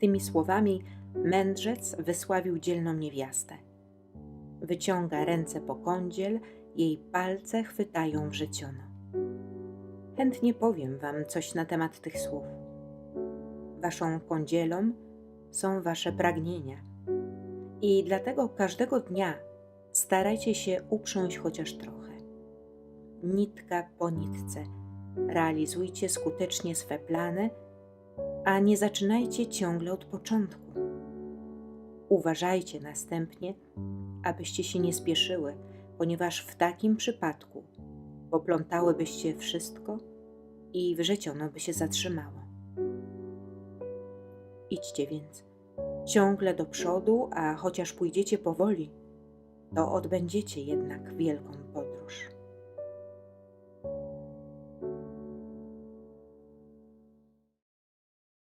Tymi słowami mędrzec wysławił dzielną niewiastę. Wyciąga ręce po kądziel, jej palce chwytają wrzeciono. Chętnie powiem wam coś na temat tych słów. Waszą kądzielą są wasze pragnienia. I dlatego każdego dnia starajcie się uprząść chociaż trochę. Nitka po nitce. Realizujcie skutecznie swe plany, a nie zaczynajcie ciągle od początku. Uważajcie następnie, abyście się nie spieszyły, ponieważ w takim przypadku poplątałybyście wszystko i wrzeciono by się zatrzymało. Idźcie więc ciągle do przodu, a chociaż pójdziecie powoli, to odbędziecie jednak wielką